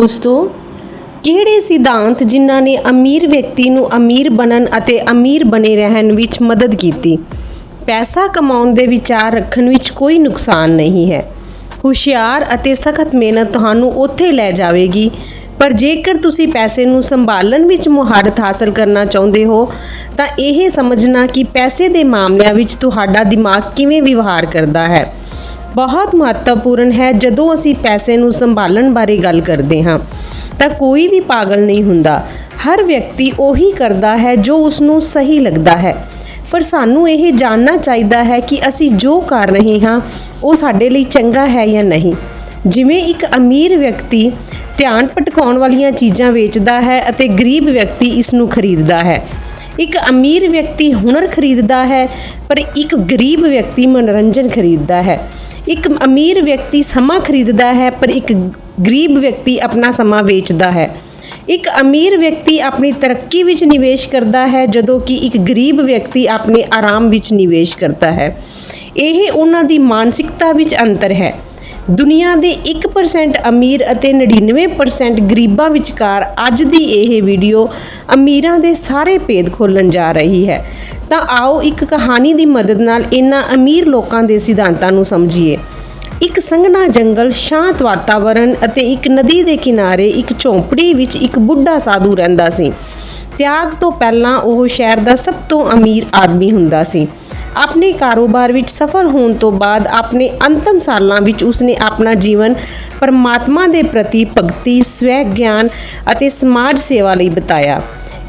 ਦੋਸਤੋ, ਕਿਹੜੇ ਸਿਧਾਂਤ ਜਿਨ੍ਹਾਂ ਨੇ ਅਮੀਰ ਵਿਅਕਤੀ ਨੂੰ ਅਮੀਰ ਬਣਨ ਅਤੇ ਅਮੀਰ ਬਣੇ ਰਹਿਣ ਵਿੱਚ ਮਦਦ ਕੀਤੀ? ਪੈਸਾ ਕਮਾਉਣ ਦੇ ਵਿਚਾਰ ਰੱਖਣ ਵਿੱਚ ਕੋਈ ਨੁਕਸਾਨ ਨਹੀਂ ਹੈ। ਹੁਸ਼ਿਆਰ ਅਤੇ ਸਖਤ ਮਿਹਨਤ ਤੁਹਾਨੂੰ ਉੱਥੇ ਲੈ ਜਾਵੇਗੀ। ਪਰ ਜੇਕਰ ਤੁਸੀਂ ਪੈਸੇ ਨੂੰ ਸੰਭਾਲਣ ਵਿੱਚ ਮੁਹਾਰਤ ਹਾਸਲ ਕਰਨਾ ਚਾਹੁੰਦੇ ਹੋ, ਤਾਂ ਇਹ ਸਮਝਣਾ ਕਿ ਪੈਸੇ ਦੇ ਮਾਮਲਿਆਂ ਵਿੱਚ ਤੁਹਾਡਾ ਦਿਮਾਗ ਕਿਵੇਂ ਵਿਵਹਾਰ ਕਰਦਾ ਹੈ। ਬਹੁਤ ਮਹੱਤਵਪੂਰਨ ਹੈ ਜਦੋਂ ਅਸੀਂ ਪੈਸੇ ਨੂੰ ਸੰਭਾਲਣ ਬਾਰੇ ਗੱਲ ਕਰਦੇ ਹਾਂ। ਤਾਂ ਕੋਈ ਵੀ ਪਾਗਲ ਨਹੀਂ ਹੁੰਦਾ। ਹਰ ਵਿਅਕਤੀ ਉਹੀ ਕਰਦਾ ਹੈ ਜੋ ਉਸ ਨੂੰ ਸਹੀ ਲੱਗਦਾ ਹੈ। ਪਰ ਸਾਨੂੰ ਇਹ ਜਾਣਨਾ ਚਾਹੀਦਾ ਹੈ ਕਿ ਅਸੀਂ ਜੋ ਕਰ ਰਹੇ ਹਾਂ, ਉਹ ਸਾਡੇ ਲਈ ਚੰਗਾ ਹੈ ਜਾਂ ਨਹੀਂ। ਜਿਵੇਂ ਇੱਕ ਅਮੀਰ ਵਿਅਕਤੀ ਧਿਆਨ ਭਟਕਾਉਣ ਵਾਲੀਆਂ ਚੀਜ਼ਾਂ ਵੇਚਦਾ ਹੈ ਅਤੇ ਗਰੀਬ ਵਿਅਕਤੀ ਇਸ ਨੂੰ ਖਰੀਦਦਾ ਹੈ। ਇੱਕ ਅਮੀਰ ਵਿਅਕਤੀ ਹੁਨਰ ਖਰੀਦਦਾ ਹੈ, ਪਰ ਇੱਕ ਗਰੀਬ ਵਿਅਕਤੀ ਮਨੋਰੰਜਨ ਖਰੀਦਦਾ ਹੈ। ਇੱਕ ਅਮੀਰ ਵਿਅਕਤੀ ਸਮਾਂ ਖਰੀਦਦਾ ਹੈ, ਪਰ ਇੱਕ ਗਰੀਬ ਵਿਅਕਤੀ ਆਪਣਾ ਸਮਾਂ ਵੇਚਦਾ ਹੈ। ਇੱਕ ਅਮੀਰ ਵਿਅਕਤੀ ਆਪਣੀ ਤਰੱਕੀ ਵਿੱਚ ਨਿਵੇਸ਼ ਕਰਦਾ ਹੈ, ਜਦੋਂ ਕਿ ਇੱਕ ਗਰੀਬ ਵਿਅਕਤੀ ਆਪਣੇ ਆਰਾਮ ਵਿੱਚ ਨਿਵੇਸ਼ ਕਰਦਾ ਹੈ। ਇਹ ਉਹਨਾਂ ਦੀ ਮਾਨਸਿਕਤਾ ਵਿੱਚ ਅੰਤਰ ਹੈ। ਦੁਨੀਆ ਦੇ 1% ਅਮੀਰ ਅਤੇ 99% ਗਰੀਬਾਂ ਵਿਚਕਾਰ ਅੱਜ ਦੀ ਇਹ ਵੀਡੀਓ ਅਮੀਰਾਂ ਦੇ ਸਾਰੇ ਭੇਦ ਖੋਲਣ ਜਾ ਰਹੀ ਹੈ। ਤਾਂ ਆਓ ਇੱਕ ਕਹਾਣੀ ਦੀ ਮਦਦ ਨਾਲ ਇਹਨਾਂ ਅਮੀਰ ਲੋਕਾਂ ਦੇ ਸਿਧਾਂਤਾਂ ਨੂੰ ਸਮਝੀਏ। ਇੱਕ ਸੰਘਣਾ ਜੰਗਲ, ਸ਼ਾਂਤ ਵਾਤਾਵਰਣ ਅਤੇ ਇੱਕ ਨਦੀ ਦੇ ਕਿਨਾਰੇ ਇੱਕ ਝੌਂਪੜੀ ਵਿੱਚ ਇੱਕ ਬੁੱਢਾ ਸਾਧੂ ਰਹਿੰਦਾ ਸੀ। ਤਿਆਗ ਤੋਂ ਪਹਿਲਾਂ ਉਹ ਸ਼ਹਿਰ ਦਾ ਸਭ ਤੋਂ ਅਮੀਰ ਆਦਮੀ ਹੁੰਦਾ ਸੀ। ਆਪਣੇ ਕਾਰੋਬਾਰ ਵਿੱਚ ਸਫਲ ਹੋਣ ਤੋਂ ਬਾਅਦ ਆਪਣੇ ਅੰਤਮ ਸਾਲਾਂ ਵਿੱਚ ਉਸਨੇ ਆਪਣਾ ਜੀਵਨ ਪਰਮਾਤਮਾ ਦੇ ਪ੍ਰਤੀ ਭਗਤੀ ਸਵੈ ਗਿਆਨ ਅਤੇ ਸਮਾਜ ਸੇਵਾ ਲਈ ਬਿਤਾਇਆ।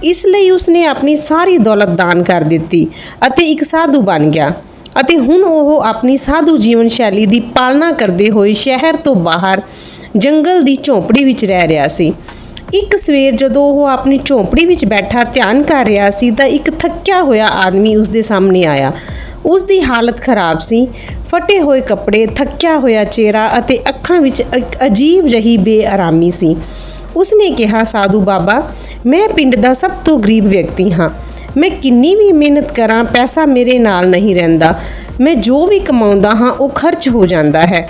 ਇਸ ਲਈ ਉਸਨੇ ਆਪਣੀ ਸਾਰੀ ਦੌਲਤ ਦਾਨ ਕਰ ਦਿੱਤੀ ਅਤੇ ਇੱਕ ਸਾਧੂ ਬਣ ਗਿਆ ਅਤੇ ਹੁਣ ਉਹ ਆਪਣੀ ਸਾਧੂ ਜੀਵਨ ਸ਼ੈਲੀ ਦੀ ਪਾਲਣਾ ਕਰਦੇ ਹੋਏ ਸ਼ਹਿਰ ਤੋਂ ਬਾਹਰ ਜੰਗਲ ਦੀ ਝੌਂਪੜੀ ਵਿੱਚ ਰਹਿ ਰਿਹਾ ਸੀ। ਇੱਕ ਸਵੇਰ ਜਦੋਂ ਉਹ ਆਪਣੀ ਝੌਂਪੜੀ ਵਿੱਚ ਬੈਠਾ ਧਿਆਨ ਕਰ ਰਿਹਾ ਸੀ ਤਾਂ ਇੱਕ ਥੱਕਿਆ ਹੋਇਆ ਆਦਮੀ ਉਸ ਦੇ ਸਾਹਮਣੇ ਆਇਆ। ਉਸ ਦੀ ਹਾਲਤ ਖਰਾਬ ਸੀ। ਫਟੇ ਹੋਏ ਕੱਪੜੇ, ਥੱਕਿਆ ਹੋਇਆ ਚਿਹਰਾ ਅਤੇ ਅੱਖਾਂ ਵਿੱਚ ਅਜੀਬ ਜਹੀ ਬੇਆਰਾਮੀ ਸੀ। ਉਸਨੇ ਕਿਹਾ, ਸਾਧੂ ਬਾਬਾ, ਮੈਂ ਪਿੰਡ ਦਾ ਸਭ ਤੋਂ ਗਰੀਬ ਵਿਅਕਤੀ ਹਾਂ। ਮੈਂ ਕਿੰਨੀ ਵੀ ਮਿਹਨਤ ਕਰਾਂ, ਪੈਸਾ ਮੇਰੇ ਨਾਲ ਨਹੀਂ ਰਹਿੰਦਾ। ਮੈਂ ਜੋ ਵੀ ਕਮਾਉਂਦਾ ਹਾਂ, ਉਹ ਖਰਚ ਹੋ ਜਾਂਦਾ ਹੈ।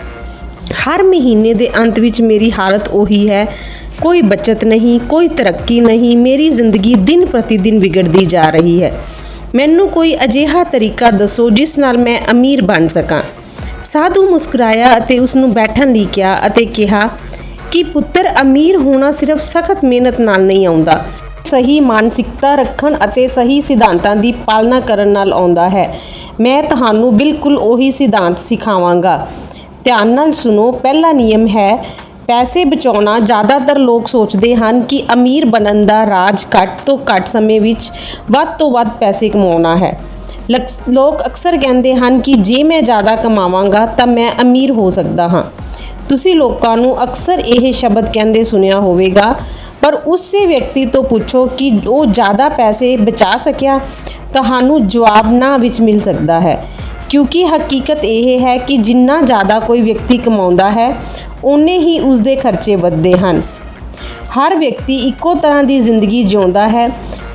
ਹਰ ਮਹੀਨੇ ਦੇ ਅੰਤ ਵਿੱਚ ਮੇਰੀ ਹਾਲਤ ਉਹੀ ਹੈ। ਕੋਈ ਬਚਤ ਨਹੀਂ, ਕੋਈ ਤਰੱਕੀ ਨਹੀਂ, ਮੇਰੀ ਜ਼ਿੰਦਗੀ ਦਿਨ ਪ੍ਰਤੀ ਦਿਨ ਵਿਗੜਦੀ ਜਾ ਰਹੀ ਹੈ। ਮੈਨੂੰ ਕੋਈ ਅਜਿਹਾ ਤਰੀਕਾ ਦੱਸੋ ਜਿਸ ਨਾਲ ਮੈਂ ਅਮੀਰ ਬਣ ਸਕਾਂ। ਸਾਧੂ ਮੁਸਕਰਾਇਆ ਅਤੇ ਉਸ ਨੂੰ ਬੈਠਣ ਲਈ ਕਿਹਾ ਅਤੇ ਕਿਹਾ ਕਿ ਪੁੱਤਰ, ਅਮੀਰ ਹੋਣਾ ਸਿਰਫ ਸਖਤ ਮਿਹਨਤ ਨਾਲ ਨਹੀਂ ਆਉਂਦਾ। ਸਹੀ ਮਾਨਸਿਕਤਾ ਰੱਖਣ ਅਤੇ ਸਹੀ ਸਿਧਾਂਤਾਂ ਦੀ ਪਾਲਣਾ ਕਰਨ ਨਾਲ ਆਉਂਦਾ ਹੈ। ਮੈਂ ਤੁਹਾਨੂੰ ਬਿਲਕੁਲ ਉਹੀ ਸਿਧਾਂਤ ਸਿਖਾਵਾਂਗਾ। ਧਿਆਨ ਨਾਲ ਸੁਣੋ, ਪਹਿਲਾ ਨਿਯਮ ਹੈ ਪੈਸੇ ਬਚਾਉਣਾ ਜ਼ਿਆਦਾਤਰ ਲੋਕ ਸੋਚਦੇ ਹਨ ਕਿ ਅਮੀਰ ਬਣਨ ਦਾ ਰਾਜ ਘੱਟ ਤੋਂ ਘੱਟ ਸਮੇਂ ਵਿੱਚ ਵੱਧ ਤੋਂ ਵੱਧ ਪੈਸੇ ਕਮਾਉਣਾ ਹੈ। ਲਕਸ- ਲੋਕ ਅਕਸਰ ਕਹਿੰਦੇ ਹਨ ਕਿ ਜੇ ਮੈਂ ਜ਼ਿਆਦਾ ਕਮਾਵਾਂਗਾ ਤਾਂ ਮੈਂ ਅਮੀਰ ਹੋ ਸਕਦਾ ਹਾਂ। ਤੁਸੀਂ ਲੋਕਾਂ ਨੂੰ ਅਕਸਰ ਇਹ ਸ਼ਬਦ ਕਹਿੰਦੇ ਸੁਣਿਆ ਹੋਵੇਗਾ, ਪਰ ਉਸੇ ਵਿਅਕਤੀ ਤੋਂ ਪੁੱਛੋ ਕਿ ਉਹ ਜ਼ਿਆਦਾ ਪੈਸੇ ਬਚਾ ਸਕਿਆ, ਤੁਹਾਨੂੰ ਜਵਾਬ ਨਾ ਵਿੱਚ ਮਿਲ ਸਕਦਾ ਹੈ। ਕਿਉਂਕਿ ਹਕੀਕਤ ਇਹ ਹੈ ਕਿ ਜਿੰਨਾ ਜ਼ਿਆਦਾ ਕੋਈ ਵਿਅਕਤੀ ਕਮਾਉਂਦਾ ਹੈ ਉਨੇ ਹੀ ਉਸ ਦੇ ਖਰਚੇ ਵੱਧਦੇ ਹਨ। ਹਰ ਵਿਅਕਤੀ ਇੱਕੋ ਤਰ੍ਹਾਂ ਦੀ ਜ਼ਿੰਦਗੀ ਜਿਉਂਦਾ ਹੈ।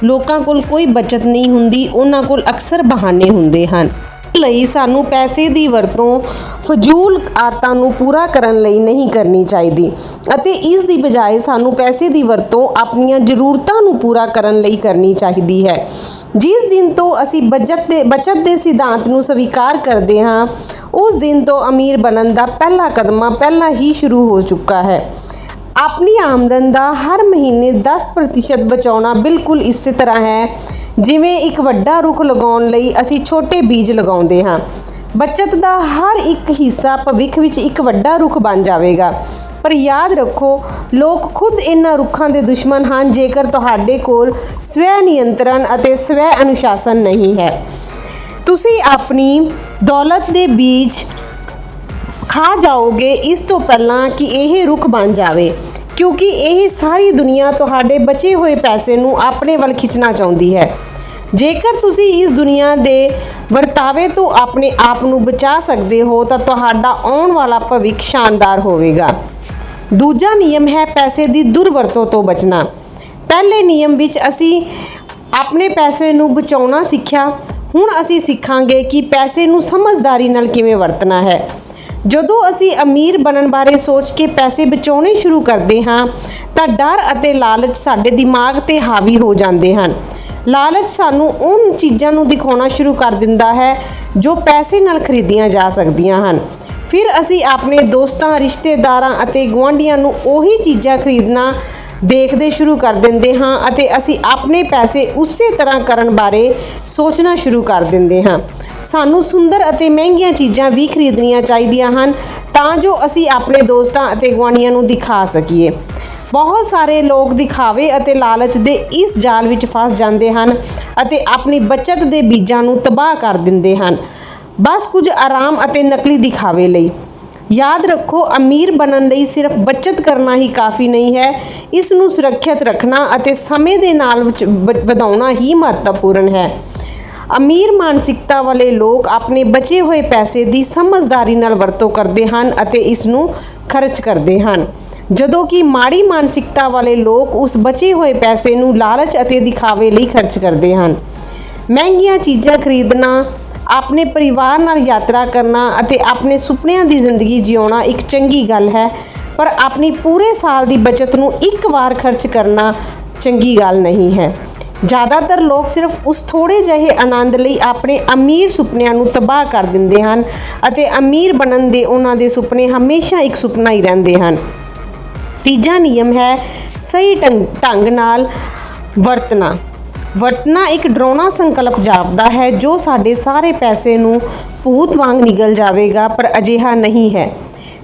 ਲੋਕਾਂ ਕੋਲ ਕੋਈ ਬਚਤ ਨਹੀਂ ਹੁੰਦੀ ਉਹਨਾਂ ਕੋਲ ਅਕਸਰ ਬਹਾਨੇ ਹੁੰਦੇ ਹਨ। ਲਈ ਸਾਨੂੰ ਪੈਸੇ ਦੀ ਵਰਤੋਂ ਫਜ਼ੂਲ ਆਦਤਾਂ ਨੂੰ ਪੂਰਾ ਕਰਨ ਲਈ ਨਹੀਂ ਕਰਨੀ ਚਾਹੀਦੀ ਅਤੇ ਇਸ ਦੀ ਬਜਾਏ ਸਾਨੂੰ ਪੈਸੇ ਦੀ ਵਰਤੋਂ ਆਪਣੀਆਂ ਜ਼ਰੂਰਤਾਂ ਨੂੰ ਪੂਰਾ ਕਰਨ ਲਈ ਕਰਨੀ ਚਾਹੀਦੀ ਹੈ। ਜਿਸ ਦਿਨ ਤੋਂ ਅਸੀਂ ਬਚਤ ਦੇ ਬਚਤ ਦੇ ਸਿਧਾਂਤ ਨੂੰ ਸਵੀਕਾਰ ਕਰਦੇ ਹਾਂ, ਉਸ ਦਿਨ ਤੋਂ ਅਮੀਰ ਬਣਨ ਦਾ ਪਹਿਲਾ ਕਦਮ ਪਹਿਲਾਂ ਹੀ ਸ਼ੁਰੂ ਹੋ ਚੁੱਕਾ ਹੈ। ਆਪਣੀ ਆਮਦਨ ਦਾ ਹਰ ਮਹੀਨੇ 10% ਬਚਾਉਣਾ ਬਿਲਕੁਲ ਇਸੇ ਤਰ੍ਹਾਂ ਹੈ। ਜਿਵੇਂ ਇੱਕ ਵੱਡਾ ਰੁੱਖ ਲਗਾਉਣ ਲਈ ਅਸੀਂ ਛੋਟੇ ਬੀਜ ਲਗਾਉਂਦੇ ਹਾਂ। ਬਚਤ ਦਾ ਹਰ ਇੱਕ ਹਿੱਸਾ ਭਵਿੱਖ ਵਿੱਚ ਇੱਕ ਵੱਡਾ ਰੁੱਖ ਬਣ ਜਾਵੇਗਾ। ਪਰ ਯਾਦ ਰੱਖੋ, ਲੋਕ ਖੁਦ ਇਹਨਾਂ ਰੁੱਖਾਂ ਦੇ ਦੁਸ਼ਮਣ ਹਨ, ਜੇਕਰ ਤੁਹਾਡੇ ਕੋਲ ਸਵੈ ਨਿਯੰਤਰਣ ਅਤੇ ਸਵੈ ਅਨੁਸ਼ਾਸਨ ਨਹੀਂ ਹੈ। ਤੁਸੀਂ ਆਪਣੀ ਦੌਲਤ ਦੇ ਬੀਜ ਖਾ ਜਾਓਗੇ ਇਸ ਤੋਂ ਪਹਿਲਾਂ ਕਿ ਇਹ ਰੁੱਖ ਬਣ ਜਾਵੇ, ਕਿਉਂਕਿ ਇਹ ਸਾਰੀ ਦੁਨੀਆ ਤੁਹਾਡੇ ਬਚੇ ਹੋਏ ਪੈਸੇ ਨੂੰ ਆਪਣੇ ਵੱਲ ਖਿੱਚਣਾ ਚਾਹੁੰਦੀ ਹੈ। ਜੇਕਰ ਤੁਸੀਂ ਇਸ ਦੁਨੀਆ ਦੇ ਵਰਤਾਵੇ ਤੋਂ ਆਪਣੇ ਆਪ ਨੂੰ ਬਚਾ ਸਕਦੇ ਹੋ, ਤਾਂ ਤੁਹਾਡਾ ਆਉਣ ਵਾਲਾ ਭਵਿੱਖ ਸ਼ਾਨਦਾਰ ਹੋਵੇਗਾ। ਦੂਜਾ ਨਿਯਮ ਹੈ ਪੈਸੇ ਦੀ ਦੁਰਵਰਤੋਂ ਤੋਂ ਬਚਣਾ। ਪਹਿਲੇ ਨਿਯਮ ਵਿੱਚ ਅਸੀਂ ਆਪਣੇ ਪੈਸੇ ਨੂੰ ਬਚਾਉਣਾ ਸਿੱਖਿਆ। ਹੁਣ ਅਸੀਂ ਸਿੱਖਾਂਗੇ ਕਿ ਪੈਸੇ ਨੂੰ ਸਮਝਦਾਰੀ ਨਾਲ ਕਿਵੇਂ ਵਰਤਣਾ ਹੈ। ਜਦੋਂ ਅਸੀਂ ਅਮੀਰ ਬਣਨ ਬਾਰੇ ਸੋਚ ਕੇ ਪੈਸੇ ਬਚਾਉਣੇ ਸ਼ੁਰੂ ਕਰਦੇ ਹਾਂ, ਤਾਂ ਡਰ ਅਤੇ ਲਾਲਚ ਸਾਡੇ ਦਿਮਾਗ ਤੇ ਹਾਵੀ ਹੋ ਜਾਂਦੇ ਹਨ। ਲਾਲਚ ਸਾਨੂੰ ਉਨ ਚੀਜ਼ਾਂ ਨੂੰ ਦਿਖਾਉਣਾ ਸ਼ੁਰੂ ਕਰ ਦਿੰਦਾ ਹੈ, ਜੋ ਪੈਸੇ ਨਾਲ ਖਰੀਦੀਆਂ ਜਾ ਸਕਦੀਆਂ ਹਨ। ਫਿਰ ਅਸੀਂ ਆਪਣੇ ਦੋਸਤਾਂ, ਰਿਸ਼ਤੇਦਾਰਾਂ ਅਤੇ ਗੁਆਂਢੀਆਂ ਨੂੰ ਉਹੀ ਚੀਜ਼ਾਂ ਖਰੀਦਣਾ ਦੇਖਦੇ ਸ਼ੁਰੂ ਕਰ ਦਿੰਦੇ ਹਾਂ ਅਤੇ ਅਸੀਂ ਆਪਣੇ ਪੈਸੇ ਉਸੇ ਤਰ੍ਹਾਂ ਕਰਨ ਬਾਰੇ ਸੋਚਣਾ ਸ਼ੁਰੂ ਕਰ ਦਿੰਦੇ ਹਾਂ। ਸਾਨੂੰ ਸੁੰਦਰ ਅਤੇ ਮਹਿੰਗੀਆਂ ਚੀਜ਼ਾਂ ਵੀ ਖਰੀਦਣੀਆਂ ਚਾਹੀਦੀਆਂ ਹਨ ਤਾਂ ਜੋ ਅਸੀਂ ਆਪਣੇ ਦੋਸਤਾਂ ਅਤੇ ਗੁਆਂਢੀਆਂ ਨੂੰ ਦਿਖਾ ਸਕੀਏ। ਬਹੁਤ ਸਾਰੇ ਲੋਕ ਦਿਖਾਵੇ ਅਤੇ ਲਾਲਚ ਦੇ ਇਸ ਜਾਲ ਵਿੱਚ ਫਸ ਜਾਂਦੇ ਹਨ ਅਤੇ ਆਪਣੀ ਬਚਤ ਦੇ ਬੀਜਾਂ ਨੂੰ ਤਬਾਹ ਕਰ ਦਿੰਦੇ ਹਨ। ਬਸ ਕੁਝ ਆਰਾਮ ਅਤੇ ਨਕਲੀ ਦਿਖਾਵੇ ਲਈ। ਯਾਦ ਰੱਖੋ, ਅਮੀਰ ਬਣਨ ਲਈ ਸਿਰਫ ਬਚਤ ਕਰਨਾ ਹੀ ਕਾਫੀ ਨਹੀਂ ਹੈ। ਇਸ ਨੂੰ ਸੁਰੱਖਿਅਤ ਰੱਖਣਾ ਅਤੇ ਸਮੇਂ ਦੇ ਨਾਲ ਵਧਾਉਣਾ ਹੀ ਮਹੱਤਵਪੂਰਨ ਹੈ। ਅਮੀਰ ਮਾਨਸਿਕਤਾ ਵਾਲੇ ਲੋਕ ਆਪਣੇ ਬਚੇ ਹੋਏ ਪੈਸੇ ਦੀ ਸਮਝਦਾਰੀ ਨਾਲ ਵਰਤੋਂ ਕਰਦੇ ਹਨ ਅਤੇ ਇਸ ਨੂੰ ਖਰਚ ਕਰਦੇ ਹਨ। ਜਦੋਂ ਕਿ ਮਾੜੀ ਮਾਨਸਿਕਤਾ ਵਾਲੇ ਲੋਕ ਉਸ ਬਚੇ ਹੋਏ ਪੈਸੇ ਨੂੰ ਲਾਲਚ ਅਤੇ ਦਿਖਾਵੇ ਲਈ ਖਰਚ ਕਰਦੇ ਹਨ। ਮਹਿੰਗੀਆਂ ਚੀਜ਼ਾਂ ਖਰੀਦਣਾ, ਆਪਣੇ ਪਰਿਵਾਰ ਨਾਲ ਯਾਤਰਾ ਕਰਨਾ ਅਤੇ ਆਪਣੇ ਸੁਪਨਿਆਂ ਦੀ ਜ਼ਿੰਦਗੀ ਜਿਉਣਾ ਇੱਕ ਚੰਗੀ ਗੱਲ ਹੈ, ਪਰ ਆਪਣੀ ਪੂਰੇ ਸਾਲ ਦੀ ਬਚਤ ਨੂੰ ਇੱਕ ਵਾਰ ਖਰਚ ਕਰਨਾ ਚੰਗੀ ਗੱਲ ਨਹੀਂ ਹੈ। ਜ਼ਿਆਦਾਤਰ ਲੋਕ ਸਿਰਫ ਉਸ ਥੋੜੇ ਜਿਹੇ ਆਨੰਦ ਲਈ ਆਪਣੇ ਅਮੀਰ ਸੁਪਨਿਆਂ ਨੂੰ ਤਬਾਹ ਕਰ ਦਿੰਦੇ ਹਨ ਅਤੇ ਅਮੀਰ ਬਣਨ ਦੇ ਉਹਨਾਂ ਦੇ ਸੁਪਨੇ ਹਮੇਸ਼ਾ ਇੱਕ ਸੁਪਨਾ ਹੀ ਰਹਿੰਦੇ ਹਨ। ਤੀਜਾ ਨਿਯਮ ਹੈ, ਸਹੀ ਢੰਗ ਢੰਗ ਨਾਲ ਵਰਤਣਾ। ਵਰਤਣਾ ਇੱਕ ਡਰਾਉਣਾ ਸੰਕਲਪ ਜਾਪਦਾ ਹੈ ਜੋ ਸਾਡੇ ਸਾਰੇ ਪੈਸੇ ਨੂੰ ਭੂਤ ਵਾਂਗ ਨਿਗਲ ਜਾਵੇਗਾ, ਪਰ ਅਜਿਹਾ ਨਹੀਂ ਹੈ।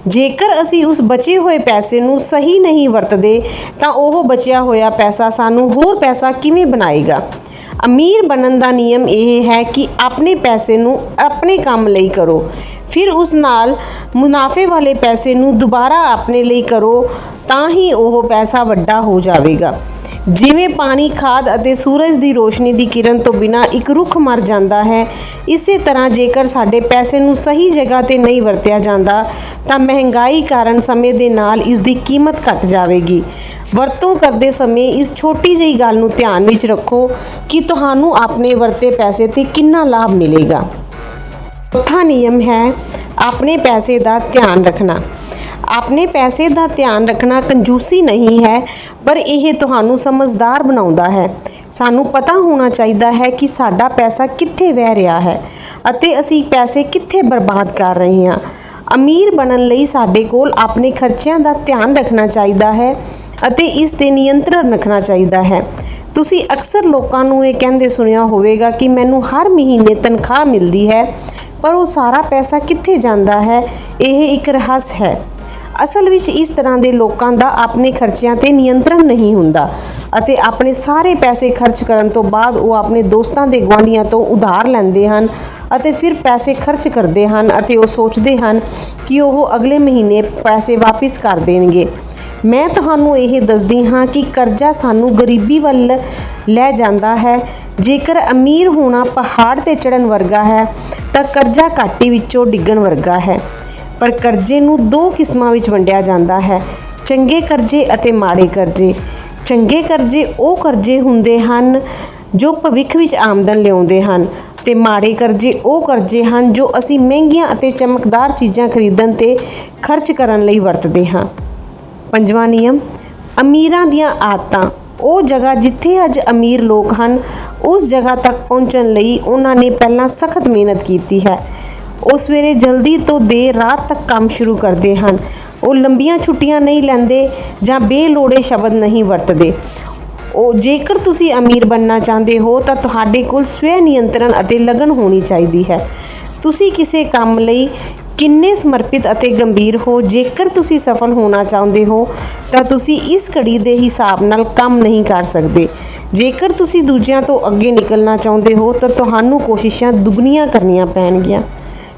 ਜੇਕਰ ਅਸੀਂ ਉਸ ਬਚੇ ਹੋਏ ਪੈਸੇ ਨੂੰ ਸਹੀ ਨਹੀਂ ਵਰਤਦੇ, ਤਾਂ ਉਹ ਬਚਿਆ ਹੋਇਆ ਪੈਸਾ ਸਾਨੂੰ ਹੋਰ ਪੈਸਾ ਕਿਵੇਂ ਬਣਾਏਗਾ? ਅਮੀਰ ਬਣਨ ਦਾ ਨਿਯਮ ਇਹ ਹੈ ਕਿ ਆਪਣੇ ਪੈਸੇ ਨੂੰ ਆਪਣੇ ਕੰਮ ਲਈ ਕਰੋ, ਫਿਰ ਉਸ ਨਾਲ ਮੁਨਾਫੇ ਵਾਲੇ ਪੈਸੇ ਨੂੰ ਦੁਬਾਰਾ ਆਪਣੇ ਲਈ ਕਰੋ, ਤਾਂ ਹੀ ਉਹ ਪੈਸਾ ਵੱਡਾ ਹੋ ਜਾਵੇਗਾ। ਜਿਵੇਂ ਪਾਣੀ, ਖਾਦ ਅਤੇ ਸੂਰਜ ਦੀ ਰੋਸ਼ਨੀ ਦੀ ਕਿਰਨ ਤੋਂ ਬਿਨਾ ਇੱਕ ਰੁੱਖ ਮਰ ਜਾਂਦਾ ਹੈ, ਇਸੇ ਤਰ੍ਹਾਂ ਜੇਕਰ ਸਾਡੇ ਪੈਸੇ ਨੂੰ ਸਹੀ ਜਗ੍ਹਾ ਤੇ ਨਹੀਂ ਵਰਤਿਆ ਜਾਂਦਾ, ਤਾਂ ਮਹਿੰਗਾਈ ਕਾਰਨ ਸਮੇਂ ਦੇ ਨਾਲ ਇਸ ਦੀ ਕੀਮਤ ਘਟ ਜਾਵੇਗੀ। ਵਰਤੋਂ ਕਰਦੇ ਸਮੇਂ ਇਸ ਛੋਟੀ ਜਿਹੀ ਗੱਲ ਨੂੰ ਧਿਆਨ ਵਿੱਚ ਰੱਖੋ ਕਿ ਤੁਹਾਨੂੰ ਆਪਣੇ ਵਰਤੇ ਪੈਸੇ ਤੇ ਕਿੰਨਾ ਲਾਭ ਮਿਲੇਗਾ। ਚੌਥਾ ਨਿਯਮ ਹੈ, ਆਪਣੇ ਪੈਸੇ ਦਾ ਧਿਆਨ ਰੱਖਣਾ। ਆਪਣੇ ਪੈਸੇ ਦਾ ਧਿਆਨ ਰੱਖਣਾ ਕੰਜੂਸੀ ਨਹੀਂ ਹੈ, ਪਰ ਇਹ ਤੁਹਾਨੂੰ ਸਮਝਦਾਰ ਬਣਾਉਂਦਾ ਹੈ। ਸਾਨੂੰ ਪਤਾ ਹੋਣਾ ਚਾਹੀਦਾ ਹੈ ਕਿ ਸਾਡਾ ਪੈਸਾ ਕਿੱਥੇ ਵਹਿ ਰਿਹਾ ਹੈ ਅਤੇ ਅਸੀਂ ਪੈਸੇ ਕਿੱਥੇ ਬਰਬਾਦ ਕਰ ਰਹੇ ਹਾਂ। ਅਮੀਰ ਬਣਨ ਲਈ ਸਾਡੇ ਕੋਲ ਆਪਣੇ ਖਰਚਿਆਂ ਦਾ ਧਿਆਨ ਰੱਖਣਾ ਚਾਹੀਦਾ ਹੈ ਅਤੇ ਇਸ ਤੇ ਨਿਯੰਤਰਣ ਰੱਖਣਾ ਚਾਹੀਦਾ ਹੈ। ਤੁਸੀਂ ਅਕਸਰ ਲੋਕਾਂ ਨੂੰ ਇਹ ਕਹਿੰਦੇ ਸੁਣਿਆ ਹੋਵੇਗਾ ਕਿ ਮੈਨੂੰ ਹਰ ਮਹੀਨੇ ਤਨਖਾਹ ਮਿਲਦੀ ਹੈ, ਪਰ ਉਹ ਸਾਰਾ ਪੈਸਾ ਕਿੱਥੇ ਜਾਂਦਾ ਹੈ? ਇਹ ਇੱਕ ਰਹੱਸ ਹੈ। ਅਸਲ ਵਿੱਚ ਇਸ ਤਰ੍ਹਾਂ ਦੇ ਲੋਕਾਂ ਦਾ ਆਪਣੇ ਖਰਚਿਆਂ ਤੇ ਨਿਯੰਤਰਣ ਨਹੀਂ ਹੁੰਦਾ ਅਤੇ ਆਪਣੇ ਸਾਰੇ ਪੈਸੇ ਖਰਚ ਕਰਨ ਤੋਂ ਬਾਅਦ ਉਹ ਆਪਣੇ ਦੋਸਤਾਂ ਦੇ ਗੁਆਂਢੀਆਂ ਤੋਂ ਉਧਾਰ ਲੈਂਦੇ ਹਨ ਅਤੇ ਫਿਰ ਪੈਸੇ ਖਰਚ ਕਰਦੇ ਹਨ ਅਤੇ ਉਹ ਸੋਚਦੇ ਹਨ ਕਿ ਉਹ ਅਗਲੇ ਮਹੀਨੇ ਪੈਸੇ ਵਾਪਸ ਕਰ ਦੇਣਗੇ। ਮੈਂ ਤੁਹਾਨੂੰ ਇਹ ਦੱਸਦੀ ਹਾਂ ਕਿ ਕਰਜ਼ਾ ਸਾਨੂੰ ਗਰੀਬੀ ਵੱਲ ਲੈ ਜਾਂਦਾ ਹੈ। ਜੇਕਰ ਅਮੀਰ ਹੋਣਾ ਪਹਾੜ ਤੇ ਚੜਨ ਵਰਗਾ ਹੈ, ਤਾਂ ਕਰਜ਼ਾ ਘਾਟੀ ਵਿੱਚੋਂ ਡਿੱਗਣ ਵਰਗਾ ਹੈ। ਪਰ ਕਰਜ਼ੇ ਨੂੰ ਦੋ ਕਿਸਮਾਂ ਵਿੱਚ ਵੰਡਿਆ ਜਾਂਦਾ ਹੈ। ਚੰਗੇ ਕਰਜ਼ੇ ਅਤੇ ਮਾੜੇ ਕਰਜ਼ੇ। ਚੰਗੇ ਕਰਜ਼ੇ ਉਹ ਕਰਜ਼ੇ ਹੁੰਦੇ ਹਨ ਜੋ ਭਵਿੱਖ ਵਿੱਚ ਆਮਦਨ ਲਿਆਉਂਦੇ ਹਨ ਤੇ ਮਾੜੇ ਕਰਜ਼ੇ ਉਹ ਕਰਜ਼ੇ ਹਨ ਜੋ ਅਸੀਂ ਮਹਿੰਗੀਆਂ ਅਤੇ ਚਮਕਦਾਰ ਚੀਜ਼ਾਂ ਖਰੀਦਣ ਤੇ ਖਰਚ ਕਰਨ ਲਈ ਵਰਤਦੇ ਹਾਂ। ਪੰਜਵਾਂ ਨਿਯਮ, ਅਮੀਰਾਂ ਦੀਆਂ ਆਦਤਾਂ। ਉਹ ਜਗ੍ਹਾ ਜਿੱਥੇ ਅੱਜ ਅਮੀਰ ਲੋਕ ਹਨ, ਉਸ ਜਗ੍ਹਾ ਤੱਕ ਪਹੁੰਚਣ ਲਈ ਉਹਨਾਂ ਨੇ ਪਹਿਲਾਂ ਸਖਤ ਮਿਹਨਤ ਕੀਤੀ ਹੈ। ਉਹ ਸਵੇਰੇ ਜਲਦੀ ਤੋਂ ਦੇਰ ਰਾਤ ਤੱਕ ਕੰਮ ਸ਼ੁਰੂ ਕਰਦੇ ਹਨ। ਉਹ ਲੰਬੀਆਂ ਛੁੱਟੀਆਂ ਨਹੀਂ ਲੈਂਦੇ ਜਾਂ ਬੇਲੋੜੇ ਸ਼ਬਦ ਨਹੀਂ ਵਰਤਦੇ। ਉਹ ਜੇਕਰ ਤੁਸੀਂ ਅਮੀਰ ਬਣਨਾ ਚਾਹੁੰਦੇ ਹੋ ਤਾਂ ਤੁਹਾਡੇ ਕੋਲ ਸਵੈ ਨਿਯੰਤਰਣ ਅਤੇ ਲਗਨ ਹੋਣੀ ਚਾਹੀਦੀ ਹੈ। ਤੁਸੀਂ ਕਿਸੇ ਕੰਮ ਲਈ ਕਿੰਨੇ ਸਮਰਪਿਤ ਅਤੇ ਗੰਭੀਰ ਹੋ? ਜੇਕਰ ਤੁਸੀਂ ਸਫਲ ਹੋਣਾ ਚਾਹੁੰਦੇ ਹੋ ਤਾਂ ਤੁਸੀਂ ਇਸ ਘੜੀ ਦੇ ਹਿਸਾਬ ਨਾਲ ਕੰਮ ਨਹੀਂ ਕਰ ਸਕਦੇ। ਜੇਕਰ ਤੁਸੀਂ ਦੂਜਿਆਂ ਤੋਂ ਅੱਗੇ ਨਿਕਲਣਾ ਚਾਹੁੰਦੇ ਹੋ ਤਾਂ ਤੁਹਾਨੂੰ ਕੋਸ਼ਿਸ਼ਾਂ ਦੁੱਗਣੀਆਂ ਕਰਨੀਆਂ ਪੈਣਗੀਆਂ।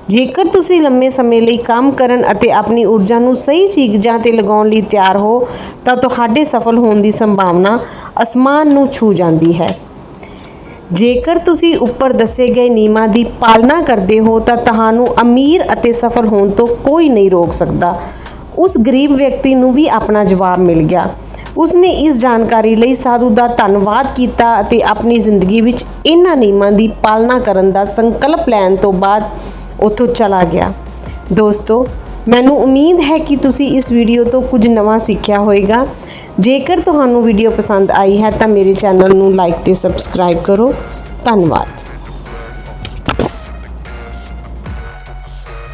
ਜੇਕਰ ਤੁਸੀਂ ਲੰਮੇ ਸਮੇਂ ਲਈ ਕੰਮ ਕਰਨ ਅਤੇ ਆਪਣੀ ਊਰਜਾ ਨੂੰ ਸਹੀ ਚੀਜ਼ਾਂ ਤੇ ਲਗਾਉਣ ਲਈ ਤਿਆਰ ਹੋ, ਤਾਂ ਤੁਹਾਡੇ ਸਫਲ ਹੋਣ ਦੀ ਸੰਭਾਵਨਾ ਅਸਮਾਨ ਨੂੰ ਛੂ ਜਾਂਦੀ ਹੈ। ਜੇਕਰ ਤੁਸੀਂ ਉੱਪਰ ਦੱਸੇ ਗਏ ਨਿਯਮਾਂ ਦੀ ਪਾਲਣਾ ਕਰਦੇ ਹੋ, ਤਾਂ ਤੁਹਾਨੂੰ ਅਮੀਰ ਅਤੇ ਸਫਲ ਹੋਣ ਤੋਂ ਕੋਈ ਨਹੀਂ ਰੋਕ ਸਕਦਾ। ਉਸ ਗਰੀਬ ਵਿਅਕਤੀ ਨੂੰ ਵੀ ਆਪਣਾ ਜਵਾਬ ਮਿਲ ਗਿਆ। ਉਸਨੇ ਇਸ ਜਾਣਕਾਰੀ ਲਈ ਸਾਧੂ ਦਾ ਧੰਨਵਾਦ ਕੀਤਾ ਅਤੇ ਆਪਣੀ ਜ਼ਿੰਦਗੀ ਵਿੱਚ ਇਹਨਾਂ ਨਿਯਮਾਂ ਦੀ ਪਾਲਣਾ ਕਰਨ ਦਾ ਸੰਕਲਪ ਲੈਣ ਤੋਂ ਬਾਅਦ ਉੱਥੋਂ ਚਲਾ ਗਿਆ। ਦੋਸਤੋ, ਮੈਨੂੰ ਉਮੀਦ ਹੈ ਕਿ ਤੁਸੀਂ ਇਸ ਵੀਡੀਓ ਤੋਂ ਕੁਝ ਨਵਾਂ ਸਿੱਖਿਆ ਹੋਵੇਗਾ ਜੇਕਰ ਤੁਹਾਨੂੰ ਵੀਡੀਓ ਪਸੰਦ ਆਈ ਹੈ ਤਾਂ ਮੇਰੇ ਚੈਨਲ ਨੂੰ ਲਾਈਕ ਤੇ ਸਬਸਕ੍ਰਾਈਬ ਕਰੋ। ਧੰਨਵਾਦ।